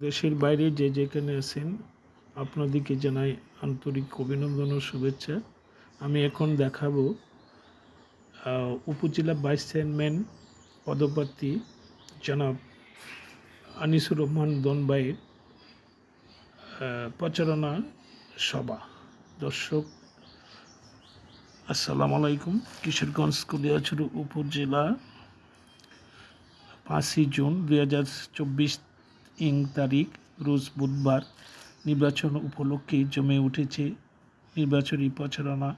দেশের বাইরে যে যেখানে আছেন, আপনাদেরকে জানাই আন্তরিক অভিনন্দন ও শুভেচ্ছা। আমি এখন দেখাবো উপজেলা ভাইস চেয়ারম্যান পদপ্রার্থী জনাব আনিসুর রহমান দনবাইয়ের প্রচারণা সভা। দর্শক, আসসালামু আলাইকুম। কিশোরগঞ্জ কুলিয়াছড়ি উপজেলা পাঁচই জুন দুই হাজার চব্বিশ ইং তারিখ, রোজ বুধবার নির্বাচন উপলক্ষে জমে উঠেছে নির্বাচনী প্রচারণা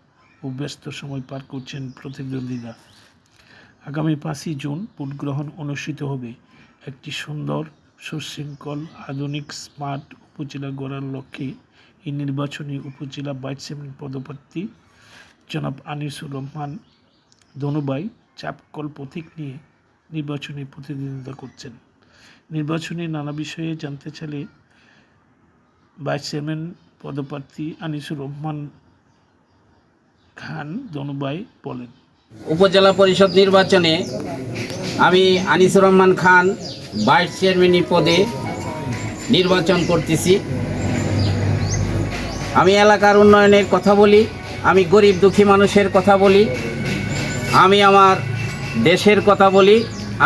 ও ব্যস্ত সময় পার করছেন প্রতিদ্বন্দ্বীরা। আগামী পাঁচই জুন ভোট গ্রহণ অনুষ্ঠিত হবে। একটি সুন্দর, সুশৃঙ্খল, আধুনিক, স্মার্ট উপজেলা গড়ার লক্ষ্যে এই নির্বাচনী উপজেলা ভাইস চেয়ারম্যান পদপ্রার্থী জনাব আনিসুর রহমান ধনুবাই চাপকল প্রতীক নিয়ে নির্বাচনী প্রতিদ্বন্দ্বিতা করছেন। নির্বাচনী নানা বিষয়ে জানতে চাইলে ভাইস চেয়ারম্যান পদপ্রার্থী আনিসুর রহমান খান ধনুবাই বলেন। উপজেলা পরিষদ নির্বাচনে আমি আনিসুর রহমান খান ভাইস চেয়ারম্যানই পদে নির্বাচন করতেছি। আমি এলাকার উন্নয়নের কথা বলি, আমি গরিব দুঃখী মানুষের কথা বলি, আমি আমার দেশের কথা বলি,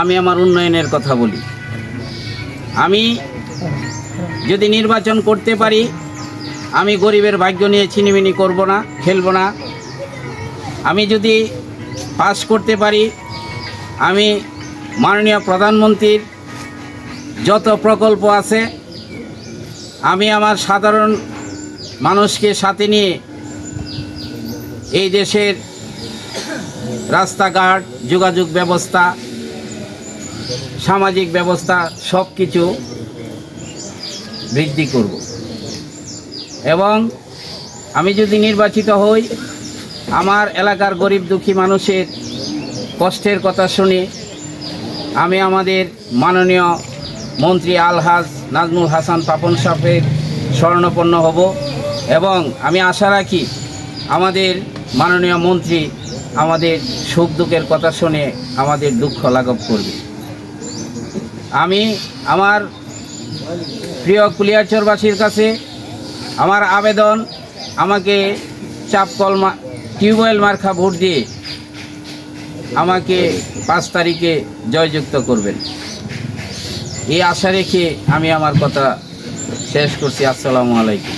আমি আমার উন্নয়নের কথা বলি। আমি যদি নির্বাচন করতে পারি, আমি গরিবের ভাগ্য নিয়ে ছিনিমিনি করব না, খেলব না। আমি যদি পাস করতে পারি, আমি মাননীয় প্রধানমন্ত্রীর যত প্রকল্প আছে, আমি আমার সাধারণ মানুষকে সাথে নিয়ে এই দেশের রাস্তাঘাট, যোগাযোগ ব্যবস্থা সামাজিক ব্যবস্থা, সব কিছু বৃদ্ধি করব। এবং আমি যদি নির্বাচিত হই, আমার এলাকার গরিব দুঃখী মানুষের কষ্টের কথা শুনে আমি আমাদের মাননীয় মন্ত্রী আলহাজ নাজমুল হাসান পাপন সাহেবের স্বর্ণপন্ন হব এবং আমি আশা রাখি আমাদের মাননীয় মন্ত্রী আমাদের সুখ দুঃখের কথা শুনে আমাদের দুঃখ লাঘব করবে। আমি আমার প্রিয় কুলিয়াচরবাসীর কাছে আমার আবেদন, আমাকে চাপকল মা, টিউবওয়েল মার্খা ভোট দিয়ে আমাকে পাঁচ তারিখে জয়যুক্ত করবেন। এই আশা রেখে আমি আমার কথা শেষ করছি। আসসালামু আলাইকুম।